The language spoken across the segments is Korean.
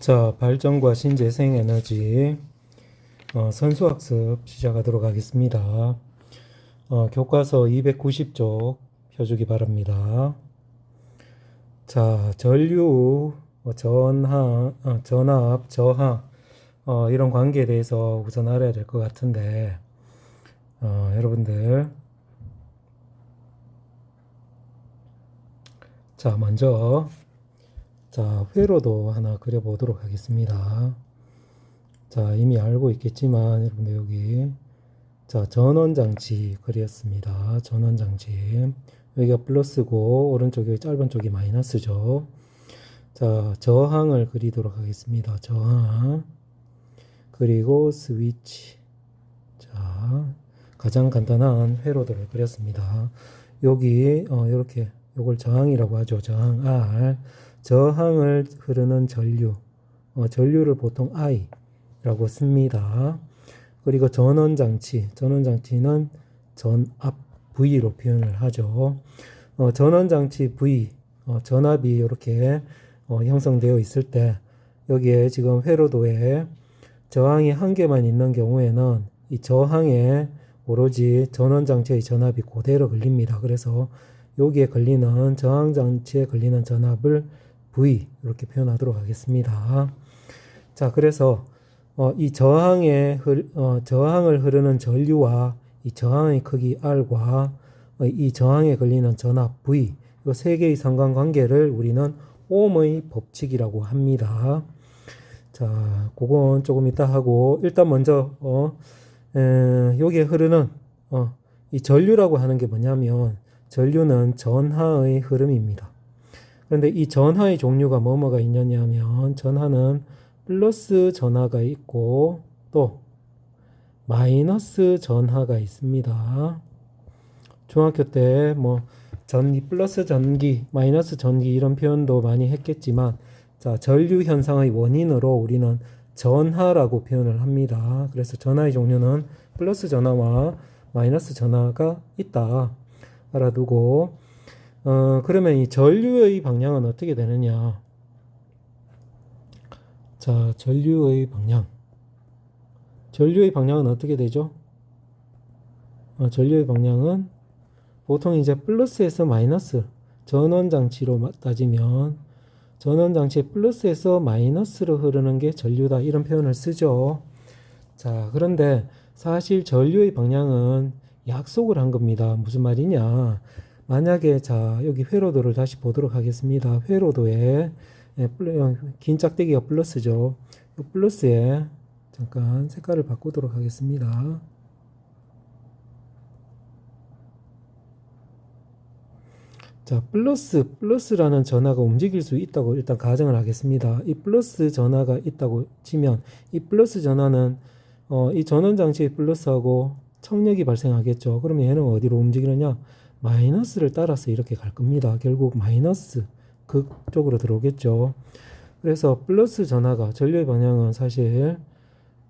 자, 발전과 신재생 에너지 어, 선수학습 시작하도록 하겠습니다. 어, 교과서 290쪽 펴주기 바랍니다. 자, 전류, 어, 전하, 어, 전압, 저하 어, 이런 관계에 대해서 우선 알아야 될 것 같은데 어, 여러분들 자, 먼저 자, 회로도 하나 그려보도록 하겠습니다. 자, 이미 알고 있겠지만, 여러분들 여기, 자, 전원장치 그렸습니다. 전원장치. 여기가 플러스고, 오른쪽에 짧은 쪽이 마이너스죠. 자, 저항을 그리도록 하겠습니다. 저항. 그리고 스위치. 자, 가장 간단한 회로도를 그렸습니다. 여기, 어, 이렇게, 요걸 저항이라고 하죠. 저항 R. 저항을 흐르는 전류, 어, 전류를 보통 I라고 씁니다. 그리고 전원 장치, 전원 장치는 전압 V로 표현을 하죠. 어, 전원 장치 V, 어, 전압이 이렇게 어, 형성되어 있을 때 여기에 지금 회로도에 저항이 한 개만 있는 경우에는 이 저항에 오로지 전원 장치의 전압이 그대로 걸립니다. 그래서 여기에 걸리는 저항 장치에 걸리는 전압을 V 이렇게 표현하도록 하겠습니다. 자, 그래서 어, 이 저항에 흐, 어, 저항을 흐르는 전류와 이 저항의 크기 R과 어, 이 저항에 걸리는 전압 V 이 세 개의 상관관계를 우리는 옴의 법칙이라고 합니다. 자, 그건 조금 이따 하고 일단 먼저 어, 에, 여기에 흐르는 어, 이 전류라고 하는 게 뭐냐면 전류는 전하의 흐름입니다. 그런데 이 전하의 종류가 뭐뭐가 있느냐면 전하는 플러스 전하가 있고 또 마이너스 전하가 있습니다. 중학교 때 뭐 전기 플러스 전기, 마이너스 전기 이런 표현도 많이 했겠지만 자, 전류 현상의 원인으로 우리는 전하라고 표현을 합니다. 그래서 전하의 종류는 플러스 전하와 마이너스 전하가 있다. 알아두고 어, 그러면 이 전류의 방향은 어떻게 되느냐? 자, 전류의 방향. 전류의 방향은 어떻게 되죠? 어, 전류의 방향은 보통 이제 플러스에서 마이너스 전원 장치로 따지면 전원 장치의 플러스에서 마이너스로 흐르는 게 전류다 이런 표현을 쓰죠. 자, 그런데 사실 전류의 방향은 약속을 한 겁니다. 무슨 말이냐? 만약에 자 여기 회로도를 다시 보도록 하겠습니다. 회로도에 예, 어, 긴 짝대기가 플러스죠. 이 플러스에 잠깐 색깔을 바꾸도록 하겠습니다. 자, 플러스, 플러스라는 전화가 움직일 수 있다고 일단 가정을 하겠습니다. 이 플러스 전화가 있다고 치면 이 플러스 전화는 어, 이 전원 장치의 플러스하고 청력이 발생하겠죠. 그러면 얘는 어디로 움직이느냐? 마이너스를 따라서 이렇게 갈 겁니다. 결국 마이너스 극쪽으로 들어오겠죠. 그래서 플러스 전하가 전류의 방향은 사실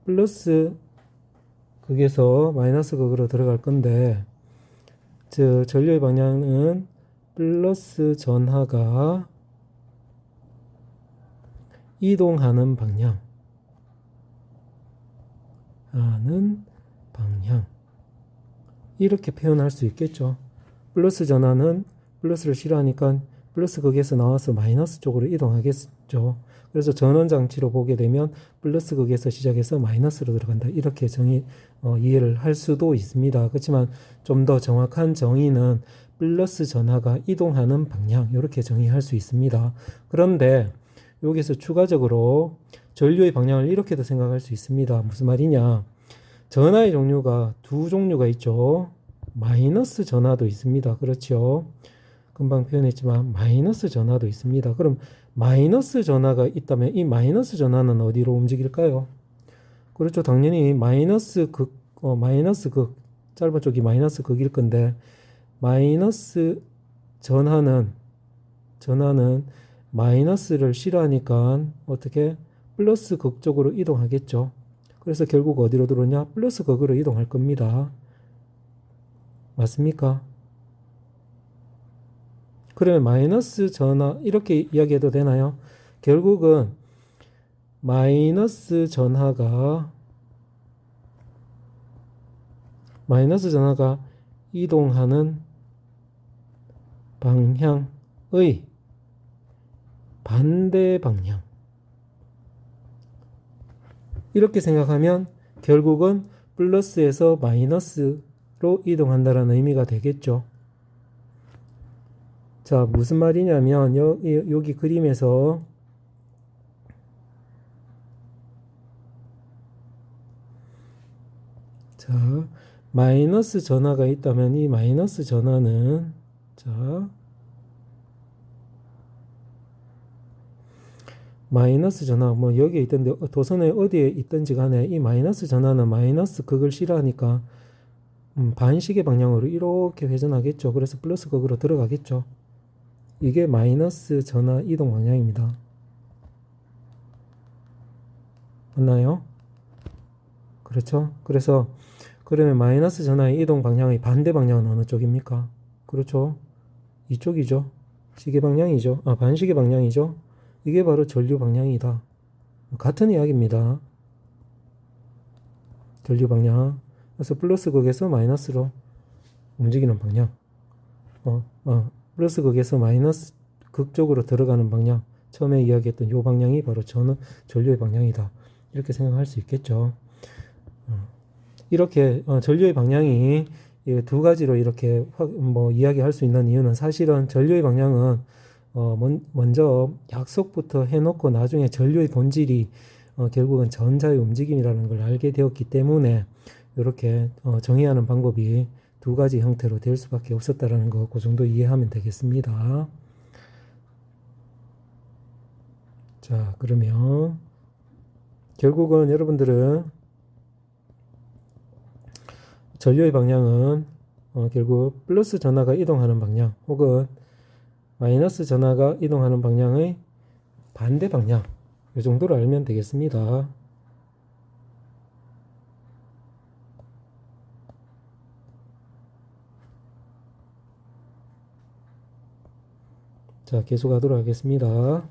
플러스 극에서 마이너스 극으로 들어갈 건데 즉 전류의 방향은 플러스 전하가 이동하는 방향 하는 방향 이렇게 표현할 수 있겠죠. 플러스 전환은 플러스를 싫어하니까 플러스 극에서 나와서 마이너스 쪽으로 이동하겠죠. 그래서 전원 장치로 보게 되면 플러스 극에서 시작해서 마이너스로 들어간다. 이렇게 정의 어, 이해를 할 수도 있습니다. 그렇지만 좀 더 정확한 정의는 플러스 전하가 이동하는 방향 이렇게 정의할 수 있습니다. 그런데 여기서 추가적으로 전류의 방향을 이렇게도 생각할 수 있습니다. 무슨 말이냐? 전하의 종류가 두 종류가 있죠. 마이너스 전화도 있습니다. 그렇죠. 금방 표현했지만 마이너스 전화도 있습니다. 그럼 마이너스 전화가 있다면 이 마이너스 전화는 어디로 움직일까요? 그렇죠. 당연히 마이너스 극, 어, 마이너스 극, 짧은 쪽이 마이너스 극일 건데 마이너스 전하는 전하는 마이너스를 싫어하니까 어떻게 플러스 극 쪽으로 이동하겠죠. 그래서 결국 어디로 들어오냐? 플러스 극으로 이동할 겁니다. 맞습니까? 그러면 마이너스 전화 이렇게 이야기해도 되나요? 결국은 마이너스 전하가 마이너스 전하가 이동하는 방향의 반대 방향. 이렇게 생각하면 결국은 플러스에서 마이너스 로 이동한다는 의미가 되겠죠. 자, 무슨 말이냐면 여기, 여기 그림에서 자, 마이너스 전화가 있다면 이 마이너스 전화는 자, 마이너스 전화 뭐 여기에 있던데 도선에 어디에 있든지 간에 이 마이너스 전화는 마이너스 극을 싫어하니까 음, 반시계 방향으로 이렇게 회전하겠죠. 그래서 플러스 극으로 들어가겠죠. 이게 마이너스 전화 이동 방향입니다. 맞나요? 그렇죠? 그래서 그러면 마이너스 전화의 이동 방향의 반대 방향은 어느 쪽입니까? 그렇죠? 이쪽이죠. 시계 방향이죠. 아, 반시계 방향이죠. 이게 바로 전류 방향이다. 같은 이야기입니다. 전류 방향. 그래서 플러스 극에서 마이너스로 움직이는 방향. 어, 어, 플러스 극에서 마이너스 극 쪽으로 들어가는 방향. 처음에 이야기했던 요 방향이 바로 전, 전류의 방향이다. 이렇게 생각할 수 있겠죠. 어, 이렇게 어, 전류의 방향이 이두 가지로 이렇게 확, 뭐 이야기할 수 있는 이유는 사실은 전류의 방향은 어, 먼, 먼저 약속부터 해놓고 나중에 전류의 본질이 어, 결국은 전자의 움직임이라는 걸 알게 되었기 때문에 이렇게 어, 정의하는 방법이 두 가지 형태로 될 수밖에 없었다라는 거, 그 정도 이해하면 되겠습니다. 자, 그러면 결국은 여러분들은 전류의 방향은 어, 결국 플러스 전하가 이동하는 방향 혹은 마이너스 전하가 이동하는 방향의 반대 방향 이 정도로 알면 되겠습니다. 자, 계속하도록 하겠습니다.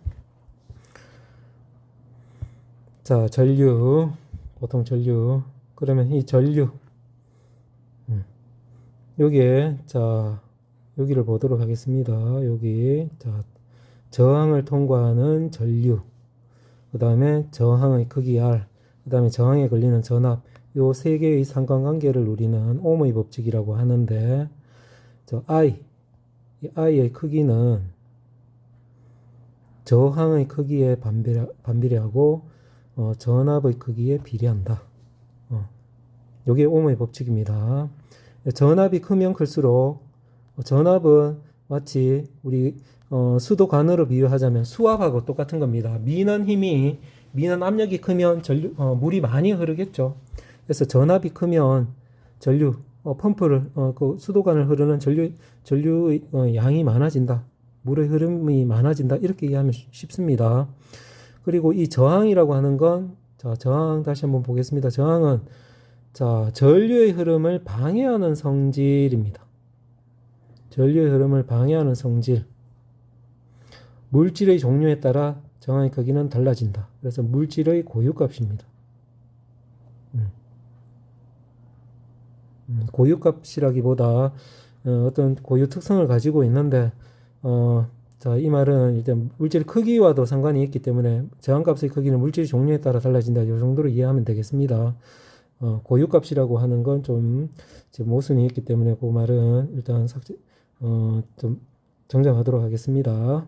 자, 전류. 보통 전류. 그러면 이 전류. 음, 여기에 자 여기를 보도록 하겠습니다. 여기 자 저항을 통과하는 전류. 그 다음에 저항의 크기 R. 그 다음에 저항에 걸리는 전압. 요 세 개의 상관관계를 우리는 옴의 법칙이라고 하는데 저 I 이 I의 크기는 저항의 크기에 반비례, 반비례하고 어, 전압의 크기에 비례한다. 어, 요게 옴의 법칙입니다. 전압이 크면 클수록 어, 전압은 마치 우리 어, 수도 관으로 비유하자면 수압하고 똑같은 겁니다. 미는 힘이 미는 압력이 크면 전류 어, 물이 많이 흐르겠죠. 그래서 전압이 크면 전류 어, 펌프를 어, 그 수도관을 흐르는 전류 전류의 어, 양이 많아진다. 물의 흐름이 많아진다. 이렇게 이해하면 쉽습니다. 그리고 이 저항이라고 하는 건 자, 저항 다시 한번 보겠습니다. 저항은 자, 전류의 흐름을 방해하는 성질입니다. 전류의 흐름을 방해하는 성질. 물질의 종류에 따라 저항의 크기는 달라진다. 그래서 물질의 고유값입니다. 음. 음, 고유값이라기보다 어, 떤 고유 특성을 가지고 있는데 어, 자, 이 말은 일단 물질 크기와도 상관이 있기 때문에 저항값의 크기는 물질 종류에 따라 달라진다. 이 정도로 이해하면 되겠습니다. 어, 고유값이라고 하는 건 좀 모순이 있기 때문에 그 말은 일단 삭제, 어, 좀 정정하도록 하겠습니다.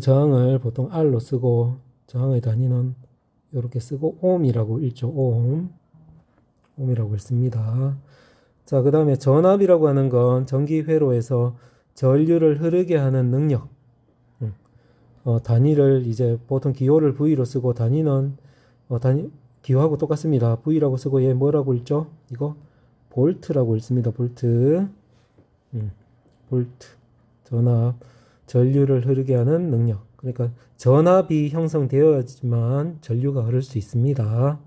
저항을 보통 R로 쓰고 저항의 단위는 이렇게 쓰고 옴이라고 읽죠. 옴. 옴이라고 읽습니다. 자, 그 다음에 전압이라고 하는 건 전기 회로에서 전류를 흐르게 하는 능력. 음. 어, 단위를 이제 보통 기호를 V로 쓰고 단위는 어, 단위 기호하고 똑같습니다. V라고 쓰고 얘 뭐라고 읽죠? 이거 볼트라고 읽습니다. 볼트. 음. 볼트. 전압. 전류를 흐르게 하는 능력. 그러니까 전압이 형성되어야지만 전류가 흐를 수 있습니다.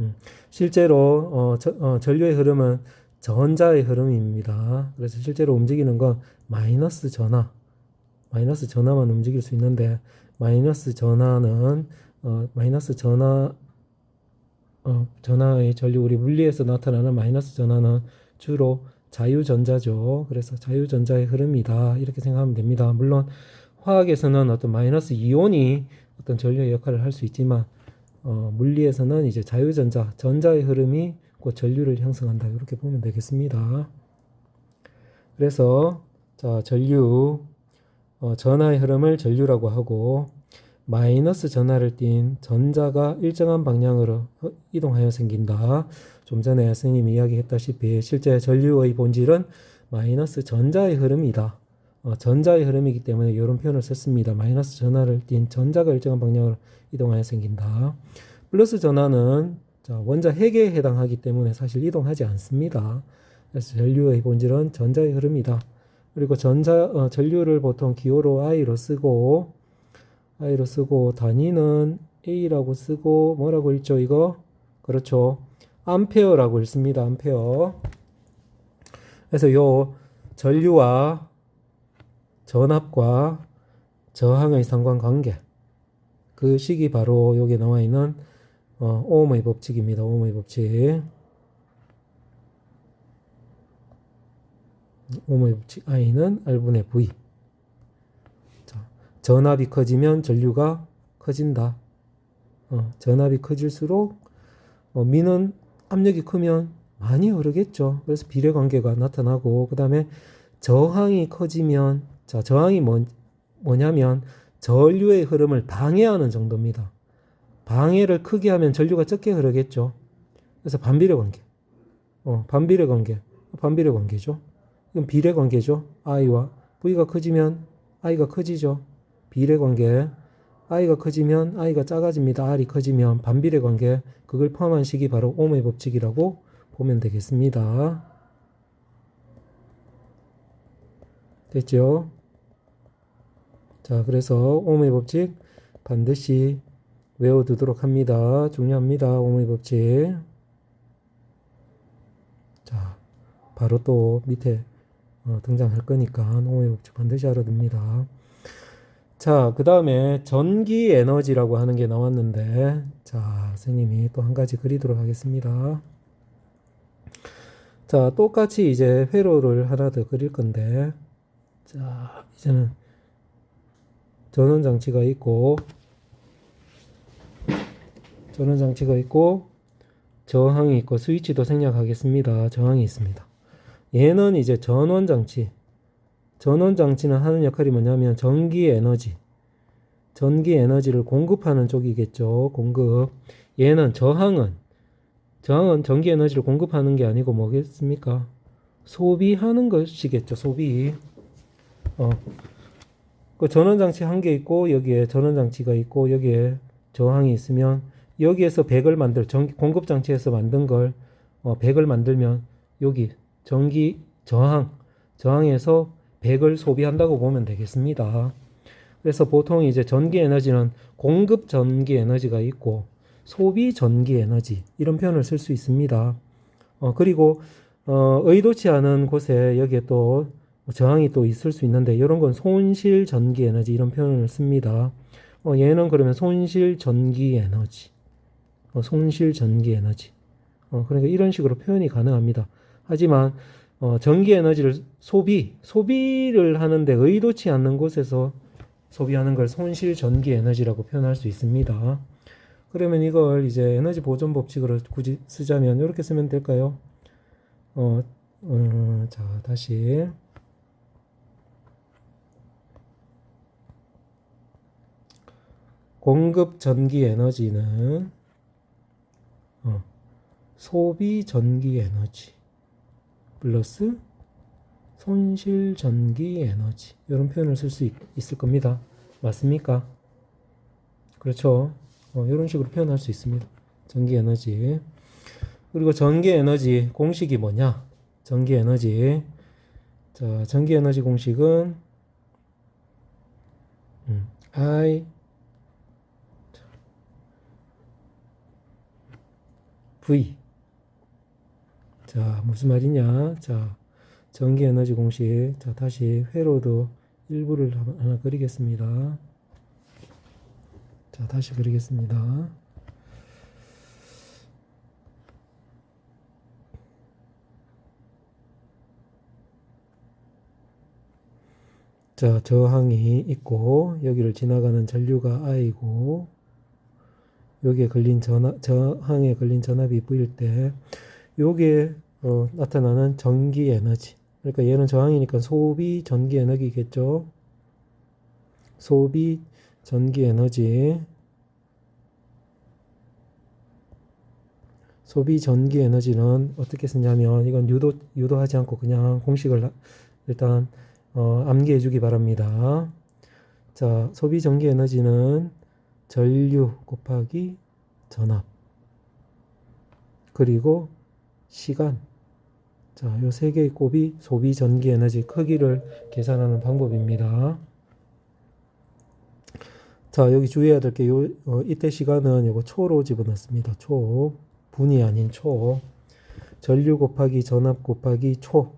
음, 실제로 어, 저, 어, 전류의 흐름은 전자의 흐름입니다. 그래서 실제로 움직이는 건 마이너스 전하, 마이너스 전하만 움직일 수 있는데 마이너스 전하는 어, 마이너스 전하 어, 전하의 전류 우리 물리에서 나타나는 마이너스 전하는 주로 자유전자죠. 그래서 자유전자의 흐름이다 이렇게 생각하면 됩니다. 물론 화학에서는 어떤 마이너스 이온이 어떤 전류의 역할을 할 수 있지만 어, 물리에서는 이제 자유전자 전자의 흐름이 그 전류를 형성한다 이렇게 보면 되겠습니다. 그래서 자 전류 어, 전하의 흐름을 전류라고 하고 마이너스 전하를 띤 전자가 일정한 방향으로 허- 이동하여 생긴다. 좀 전에 선생님이 이야기했다시피 실제 전류의 본질은 마이너스 전자의 흐름이다. 어, 전자의 흐름이기 때문에 이런 표현을 썼습니다. 마이너스 전하를 띤 전자가 일정한 방향으로 이동하여 생긴다. 플러스 전하는 자, 원자 핵에 해당하기 때문에 사실 이동하지 않습니다. 그래서 전류의 본질은 전자의 흐름이다. 그리고 전자 어, 전류를 보통 기호로 I로 쓰고 I로 쓰고 단위는 A라고 쓰고 뭐라고 읽죠 이거? 그렇죠. 암페어라고 읽습니다. 암페어. 그래서 요 전류와 전압과 저항의 상관관계 그 식이 바로 여기 나와 있는 어, 오음의 법칙입니다. 오음의 법칙. 오음의 법칙 I는 R분의 V. 자, 전압이 커지면 전류가 커진다. 어, 전압이 커질수록 어, 미는 압력이 크면 많이 흐르겠죠. 그래서 비례 관계가 나타나고 그 다음에 저항이 커지면 자 저항이 뭐, 뭐냐면 전류의 흐름을 방해하는 정도입니다. 방해를 크게 하면 전류가 적게 흐르겠죠. 그래서 반비례 관계. 어, 반비례 관계. 반비례 관계죠. 이건 비례 관계죠. I와 V가 커지면 I가 커지죠. 비례 관계. I가 커지면 I가 작아집니다. R이 커지면 반비례 관계. 그걸 포함한 식이 바로 오음의 법칙이라고 보면 되겠습니다. 됐죠? 자, 그래서 오음의 법칙 반드시 외워두도록 합니다. 중요합니다. 오음의 법칙. 자, 바로 또 밑에 어, 등장할 거니까 오음의 법칙 반드시 알아둡니다. 자, 그 다음에 전기 에너지라고 하는 게 나왔는데, 자, 선생님이 또 한 가지 그리도록 하겠습니다. 자, 똑같이 이제 회로를 하나 더 그릴 건데, 자, 이제는 전원 장치가 있고, 전원 장치가 있고, 저항이 있고, 스위치도 생략하겠습니다. 저항이 있습니다. 얘는 이제 전원 장치. 전원 장치는 하는 역할이 뭐냐면 전기 에너지. 전기 에너지를 공급하는 쪽이겠죠. 공급. 얘는 저항은 저항은 전기 에너지를 공급하는 게 아니고 뭐겠습니까? 소비하는 것이겠죠. 소비. 어. 그 전원 장치 한 개 있고 여기에 전원 장치가 있고 여기에 저항이 있으면 여기에서 100을 만들 전 공급 장치에서 만든 걸 어, 100을 만들면 여기 전기 저항 저항에서 100을 소비한다고 보면 되겠습니다. 그래서 보통 이제 전기 에너지는 공급 전기 에너지가 있고 소비 전기 에너지 이런 표현을 쓸 수 있습니다. 어, 그리고 어, 의도치 않은 곳에 여기에 또 저항이 또 있을 수 있는데 이런 건 손실 전기 에너지 이런 표현을 씁니다. 어, 얘는 그러면 손실 전기 에너지, 어, 손실 전기 에너지. 어, 그러니까 이런 식으로 표현이 가능합니다. 하지만 어, 전기 에너지를 소비, 소비를 하는데 의도치 않는 곳에서 소비하는 걸 손실 전기 에너지라고 표현할 수 있습니다. 그러면 이걸 이제 에너지 보존 법칙으로 굳이 쓰자면 이렇게 쓰면 될까요? 어, 어, 자, 다시. 공급 전기 에너지는 어, 소비 전기 에너지 플러스 손실 전기 에너지 이런 표현을 쓸 수 있을 겁니다. 맞습니까? 그렇죠. 어, 이런 식으로 표현할 수 있습니다. 전기 에너지. 그리고 전기 에너지 공식이 뭐냐? 전기 에너지. 자, 전기 에너지 공식은 음, I V 자, 무슨 말이냐? 자, 전기 에너지 공식. 자, 다시 회로도 일부를 하- 하나 그리겠습니다. 자, 다시 그리겠습니다. 자, 저항이 있고 여기를 지나가는 전류가 I고 여기에 걸린 전압, 저항에 걸린 전압이 V일 때 요게 어, 나타나는 전기 에너지. 그러니까 얘는 저항이니까 소비 전기 에너지겠죠. 소비 전기 에너지. 소비 전기 에너지는 어떻게 쓰냐면 이건 유도 유도하지 않고 그냥 공식을 하- 일단 어, 암기해 주기 바랍니다. 자, 소비 전기 에너지는 전류 곱하기 전압 그리고 시간 자, 요 세 개의 곱이 소비 전기 에너지 크기를 계산하는 방법입니다. 자, 여기 주의해야 될 게 요, 어, 이때 시간은 요거 초로 집어넣습니다. 초. 분이 아닌 초. 전류 곱하기 전압 곱하기 초.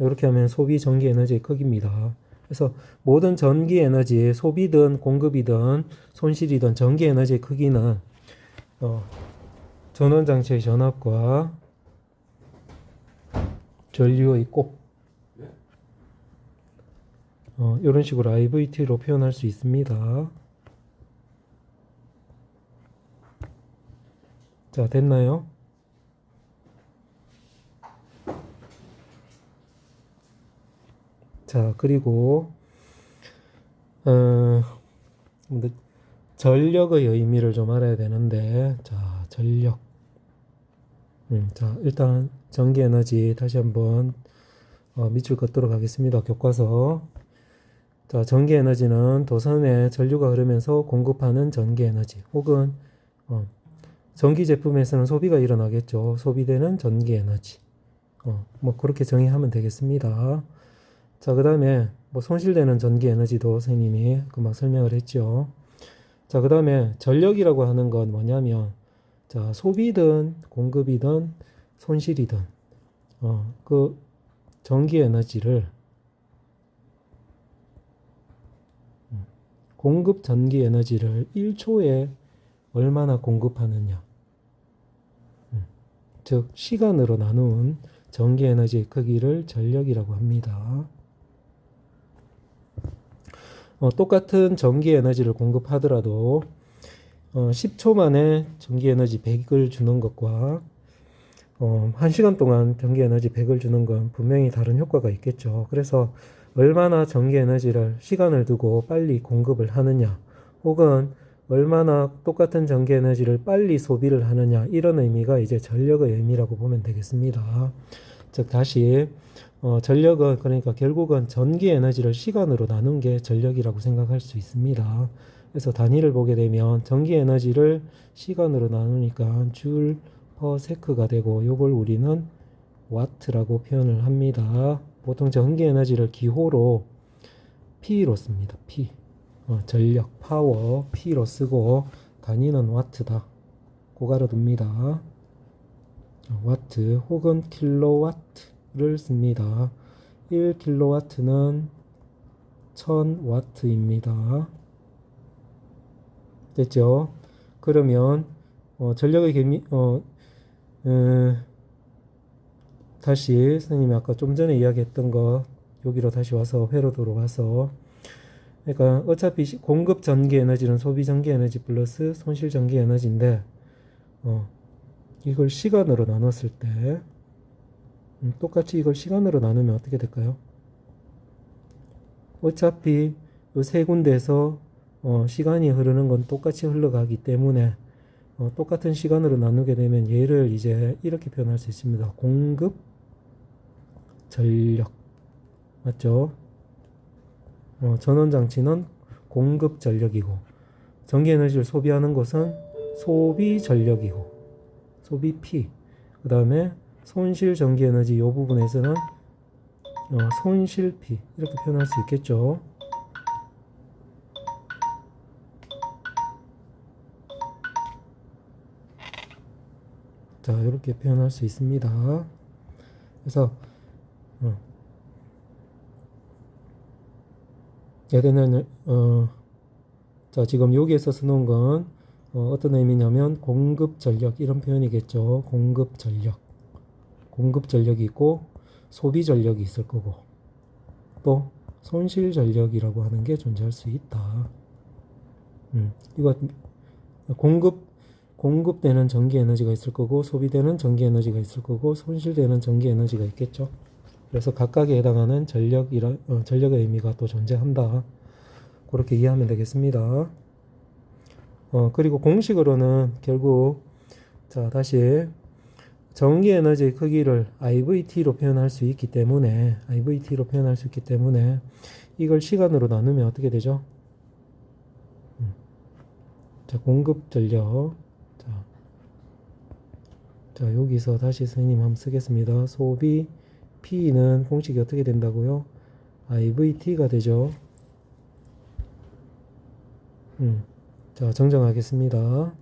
이렇게 하면 소비 전기 에너지의 크기입니다. 그래서 모든 전기 에너지, 소비든 공급이든 손실이든 전기 에너지의 크기는 어, 전원 장치의 전압과 전류의 곱 어, 이런 식으로 IVT로 표현할 수 있습니다. 자, 됐나요? 자, 그리고 어, 전력의 의미를 좀 알아야 되는데, 자, 전력. 음, 자, 일단 전기 에너지 다시 한번 어, 밑줄 긋도록 하겠습니다. 교과서. 자, 전기 에너지는 도선에 전류가 흐르면서 공급하는 전기 에너지 혹은 어, 전기 제품에서는 소비가 일어나겠죠. 소비되는 전기 에너지. 어, 뭐 그렇게 정의하면 되겠습니다. 자, 그 다음에 뭐 손실되는 전기 에너지도 선생님이 금방 설명을 했죠. 자, 그 다음에 전력이라고 하는 건 뭐냐면, 자, 소비든 공급이든 손실이든, 어, 그 전기 에너지를 음, 공급 전기 에너지를 1초에 얼마나 공급하느냐. 음, 즉, 시간으로 나눈 전기 에너지의 크기를 전력이라고 합니다. 어, 똑같은 전기 에너지를 공급하더라도 어, 10초 만에 전기 에너지 100을 주는 것과 어, 1시간 동안 전기 에너지 100을 주는 건 분명히 다른 효과가 있겠죠. 그래서 얼마나 전기 에너지를 시간을 두고 빨리 공급을 하느냐 혹은 얼마나 똑같은 전기 에너지를 빨리 소비를 하느냐 이런 의미가 이제 전력의 의미라고 보면 되겠습니다. 즉 다시 어, 전력은 그러니까 결국은 전기 에너지를 시간으로 나눈 게 전력이라고 생각할 수 있습니다. 그래서 단위를 보게 되면 전기 에너지를 시간으로 나누니까 줄 퍼 세크가 되고 요걸 우리는 와트라고 표현을 합니다. 보통 전기 에너지를 기호로 P로 씁니다. P. 어, 전력, 파워, P로 쓰고 단위는 와트다. 고가로 둡니다. 어, 와트 혹은 킬로와트를 씁니다. 1킬로와트는 1000와트입니다. 됐죠? 그러면 어, 전력의 개미 어, 음, 다시 선생님이 아까 좀 전에 이야기했던 거 여기로 다시 와서 회로 들어와서 그러니까 어차피 시- 공급 전기 에너지는 소비 전기 에너지 플러스 손실 전기 에너지인데 어, 이걸 시간으로 나눴을 때 음, 똑같이 이걸 시간으로 나누면 어떻게 될까요? 어차피 이세 군데에서 어, 시간이 흐르는 건 똑같이 흘러가기 때문에 어, 똑같은 시간으로 나누게 되면 얘를 이제 이렇게 표현할 수 있습니다. 공급 전력 맞죠? 어, 전원 장치는 공급 전력이고 전기 에너지를 소비하는 것은 소비 전력이고 소비 P 그 다음에 손실 전기 에너지 이 부분에서는 어, 손실 P 이렇게 표현할 수 있겠죠. 자, 이렇게 표현할 수 있습니다. 그래서 어. 얘는 어, 자 지금 여기에서 써놓은 건 어, 어떤 의미냐면 공급 전력 이런 표현이겠죠. 공급 전력, 공급 전력이 있고 소비 전력이 있을 거고 또 손실 전력이라고 하는 게 존재할 수 있다. 음, 이거 공급 공급되는 전기 에너지가 있을 거고 소비되는 전기 에너지가 있을 거고 손실되는 전기 에너지가 있겠죠. 그래서 각각에 해당하는 전력이라 어, 전력의 의미가 또 존재한다. 그렇게 이해하면 되겠습니다. 어, 그리고 공식으로는 결국 자 다시 전기 에너지의 크기를 IVT로 표현할 수 있기 때문에 IVT로 표현할 수 있기 때문에 이걸 시간으로 나누면 어떻게 되죠? 음. 자 공급 전력 자, 자 여기서 다시 선생님 한번 쓰겠습니다. 소비 P는 공식이 어떻게 된다고요? IVT가 되죠. 음. 자, 정정하겠습니다.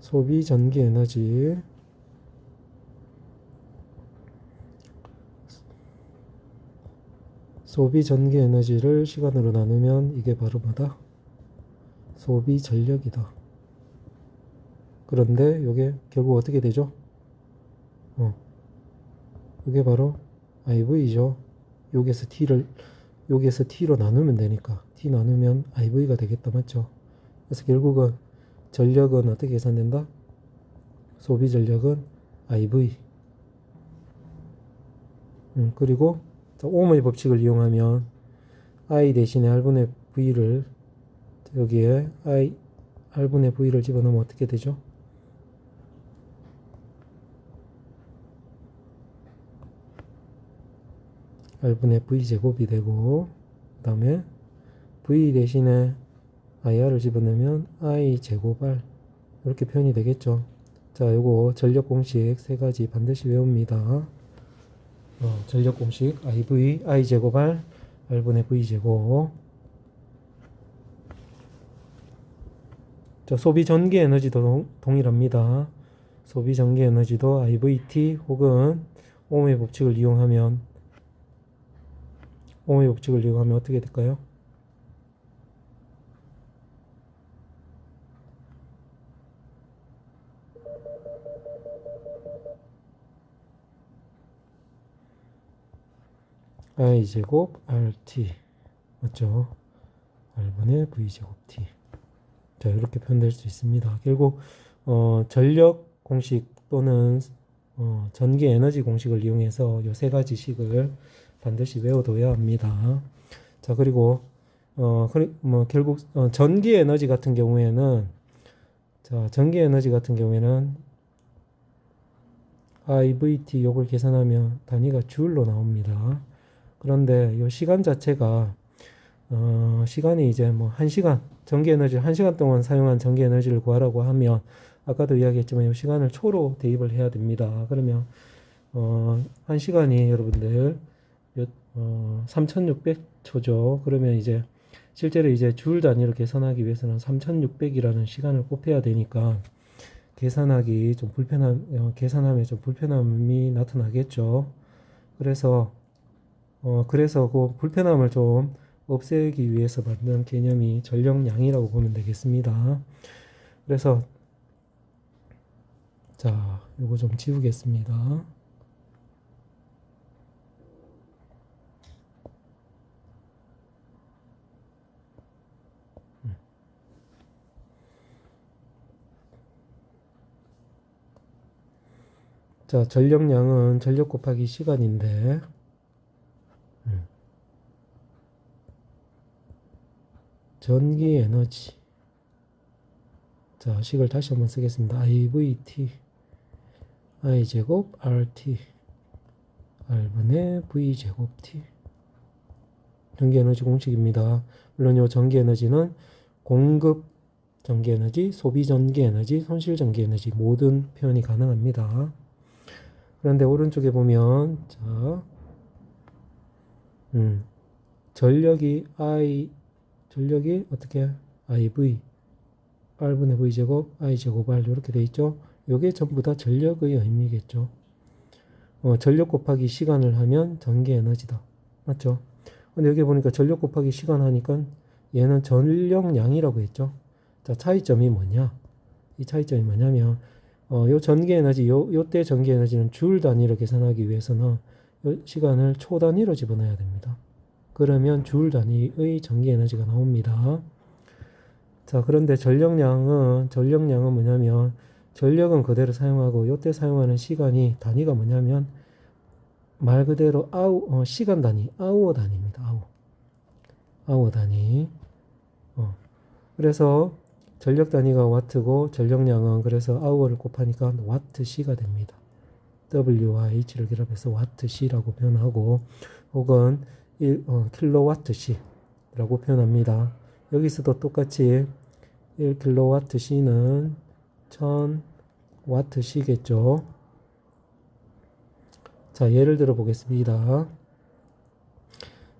소비 전기 에너지 소비 전기 에너지를 시간으로 나누면 이게 바로 뭐다? 소비 전력이다. 그런데 이게 결국 어떻게 되죠? 어. 이게 바로 IV죠. 여기에서 T를 여기에서 T로 나누면 되니까 T 나누면 IV가 되겠다 맞죠? 그래서 결국은 전력은 어떻게 계산된다? 소비 전력은 IV. 음, 그리고 옴의 법칙을 이용하면 I 대신에 R분의 V를 여기에 I R분의 V를 집어넣으면 어떻게 되죠? R분의 V제곱이 되고 그 다음에 V 대신에 IR을 집어넣으면 I제곱 R 이렇게 표현이 되겠죠. 자, 요거 전력 공식 세 가지 반드시 외웁니다. 어, 전력 공식 IV, I제곱 R, R분의 V제곱 자, 소비 전기 에너지도 동, 동일합니다. 소비 전기 에너지도 IVT 혹은 옴의 법칙을 이용하면 옴의 법칙을 이용하면 어떻게 될까요? i 제곱 rt 맞죠? r분의 v 제곱 t 자 이렇게 표현될 수 있습니다. 결국 어, 전력 공식 또는 어, 전기 에너지 공식을 이용해서 이세 가지 식을 반드시 외워둬야 합니다. 자 그리고 어, 뭐 결국 어, 전기 에너지 같은 경우에는 자 전기 에너지 같은 경우에는 IVT 요걸 계산하면 단위가 줄로 나옵니다. 그런데 이 시간 자체가 어, 시간이 이제 뭐 1시간 전기 에너지 1시간 동안 사용한 전기 에너지를 구하라고 하면 아까도 이야기했지만 이 시간을 초로 대입을 해야 됩니다. 그러면 어, 1시간이 여러분들 몇, 어, 3600초죠. 그러면 이제 실제로 이제 줄 단위로 계산하기 위해서는 3600이라는 시간을 곱해야 되니까 계산하기 좀 불편한, 어, 계산하면 좀 불편함이 나타나겠죠. 그래서 어, 그래서 그 불편함을 좀 없애기 위해서 만든 개념이 전력량이라고 보면 되겠습니다. 그래서 자, 이거 좀 지우겠습니다. 자, 전력량은 전력 곱하기 시간인데 전기 에너지. 자, 식을 다시 한번 쓰겠습니다. IVT. I제곱 RT. R분의 V제곱 T. 전기 에너지 공식입니다. 물론 이 전기 에너지는 공급 전기 에너지, 소비 전기 에너지, 손실 전기 에너지 모든 표현이 가능합니다. 그런데 오른쪽에 보면 자, 음, 전력이 I 전력이 어떻게 IV R분의 V 제곱 I 제곱 R 이렇게 돼 있죠. 요게 전부 다 전력의 의미겠죠. 어, 전력 곱하기 시간을 하면 전기 에너지다. 맞죠? 근데 여기 보니까 전력 곱하기 시간 하니까 얘는 전력량이라고 했죠. 자, 차이점이 뭐냐? 이 차이점이 뭐냐면 어, 요 전기 에너지, 요, 요때 전기 에너지는 줄 단위로 계산하기 위해서는 요 시간을 초 단위로 집어넣어야 됩니다. 그러면 줄 단위의 전기 에너지가 나옵니다. 자, 그런데 전력량은, 전력량은 뭐냐면, 전력은 그대로 사용하고, 요때 사용하는 시간이, 단위가 뭐냐면, 말 그대로 아우, 어, 시간 단위, 아우어 단위입니다. 아우. 아우어 단위. 어. 그래서 전력 단위가 와트고, 전력량은 그래서 아우어를 곱하니까 와트 C가 됩니다. W와 H를 결합해서 와트 C라고 표현하고, 혹은 1, 어, 킬로와트 C라고 표현합니다. 여기서도 똑같이 1 킬로와트 C는 1000 와트 C겠죠. 자, 예를 들어 보겠습니다.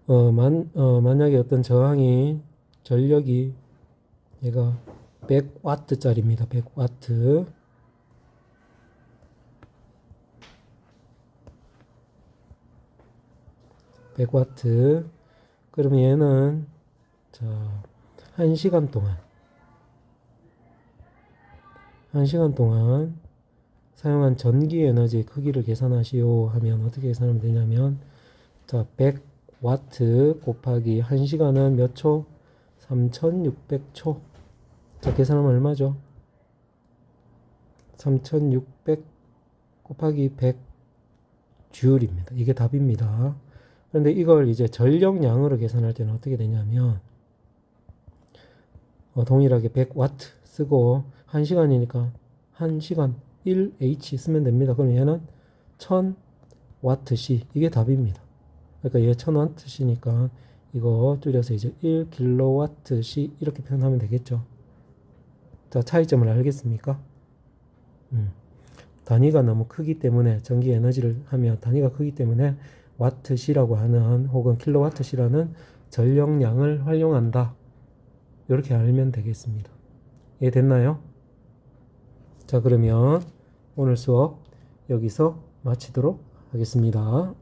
어, 만, 어, 만약에 어떤 저항이 전력이 얘가 100와트짜리입니다. 100와트. 백와트 그러면 얘는 자, 1시간 동안 1시간 동안 사용한 전기 에너지 크기를 계산하시오 하면 어떻게 계산하면 되냐면 자, 100와트 곱하기 1시간은 몇 초? 3600초. 자, 계산하면 얼마죠? 3600 곱하기 100 줄입니다. 이게 답입니다. 그런데 이걸 이제 전력량으로 계산할 때는 어떻게 되냐면 어, 동일하게 100와트 쓰고 1시간이니까 1시간 1H 쓰면 됩니다. 그럼 얘는 1000와트시 이게 답입니다. 그러니까 얘 1000와트시니까 이거 줄여서 이제 1킬로와트시 이렇게 표현하면 되겠죠. 자, 차이점을 알겠습니까? 음. 단위가 너무 크기 때문에 전기 에너지를 하면 단위가 크기 때문에 와트시라고 하는 혹은 킬로와트시라는 전력량을 활용한다. 이렇게 알면 되겠습니다. 이해됐나요? 자, 그러면 오늘 수업 여기서 마치도록 하겠습니다.